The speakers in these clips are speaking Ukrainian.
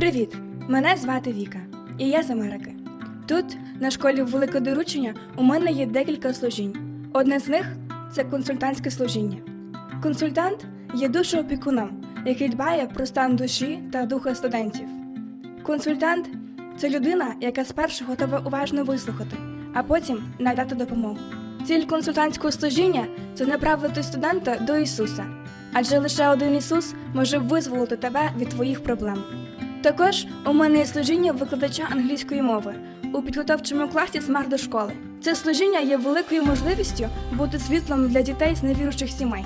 Привіт! Мене звати Віка, і я з Америки. Тут, на школі Велике Доручення, у мене є декілька служінь. Одне з них це консультантське служіння. Консультант є душоопікуном, який дбає про стан душі та духа студентів. Консультант це людина, яка спершу готова уважно вислухати, а потім надати допомогу. Ціль консультантського служіння це направити студента до Ісуса, адже лише один Ісус може визволити тебе від твоїх проблем. Також у мене є служіння викладача англійської мови у підготовчому класі смарт до школи. Це служіння є великою можливістю бути світлом для дітей з невіруючих сімей.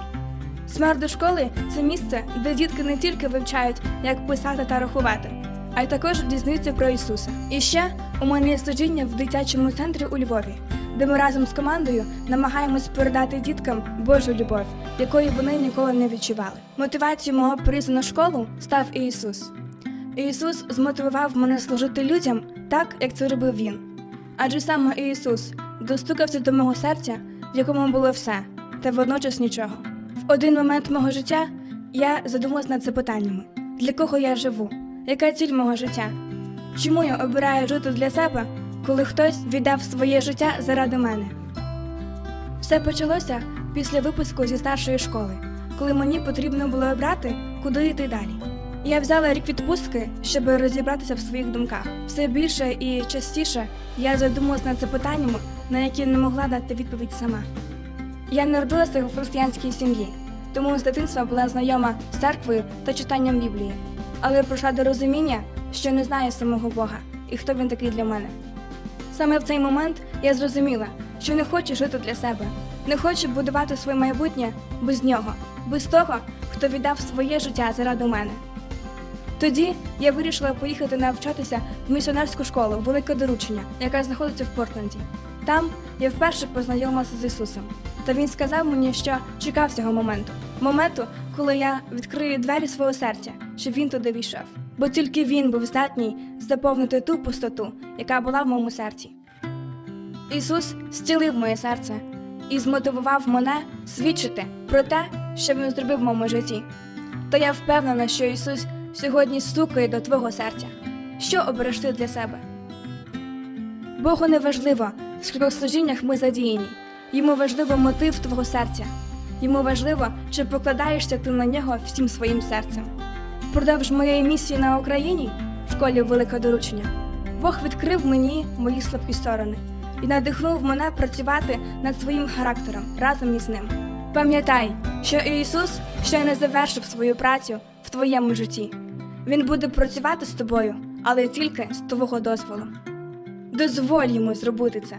Смарт до школи це місце, де дітки не тільки вивчають, як писати та рахувати, а й також дізнаються про Ісуса. І ще у мене є служіння в дитячому центрі у Львові, де ми разом з командою намагаємось передати діткам Божу любов, якої вони ніколи не відчували. Мотивацією мого приїзду на школу став Ісус. Ісус змотивував мене служити людям так, як це робив Він. Адже саме Ісус достукався до мого серця, в якому було все, та водночас нічого. В один момент мого життя я задумалась над запитаннями: для кого я живу? Яка ціль мого життя? Чому я обираю жити для себе, коли хтось віддав своє життя заради мене? Все почалося після випуску зі старшої школи, коли мені потрібно було обрати, куди йти далі. Я взяла рік відпустки, щоб розібратися в своїх думках. Все більше і частіше я задумалась над запитаннями, на які не могла дати відповідь сама. Я народилася в християнській сім'ї, тому з дитинства була знайома з церквою та читанням Біблії, але прийшла до розуміння, що не знаю самого Бога і хто він такий для мене. Саме в цей момент я зрозуміла, що не хочу жити для себе, не хочу будувати своє майбутнє без нього, без того, хто віддав своє життя заради мене. Тоді я вирішила поїхати навчатися в місіонерську школу Велике Доручення, яка знаходиться в Портленді. Там я вперше познайомилася з Ісусом. Та він сказав мені, що чекав цього моменту моменту, коли я відкрию двері свого серця, щоб він туди війшов. Бо тільки він був здатний заповнити ту пустоту, яка була в моєму серці. Ісус зцілив моє серце і змотивував мене свідчити про те, що він зробив в моєму житті. Та я впевнена, що Ісус сьогодні стукає до твого серця. Що обереш ти для себе? Богу не важливо, в скількох служіннях ми задіяні. Йому важливо мотив твого серця. Йому важливо, чи покладаєшся ти на нього всім своїм серцем. Впродовж моєї місії на Україні в школі Велике Доручення Бог відкрив мені мої слабкі сторони і надихнув мене працювати над своїм характером разом із ним. Пам'ятай, що Ісус ще не завершив свою працю в твоєму житті. Він буде працювати з тобою, але тільки з твого дозволу. Дозволь йому зробити це.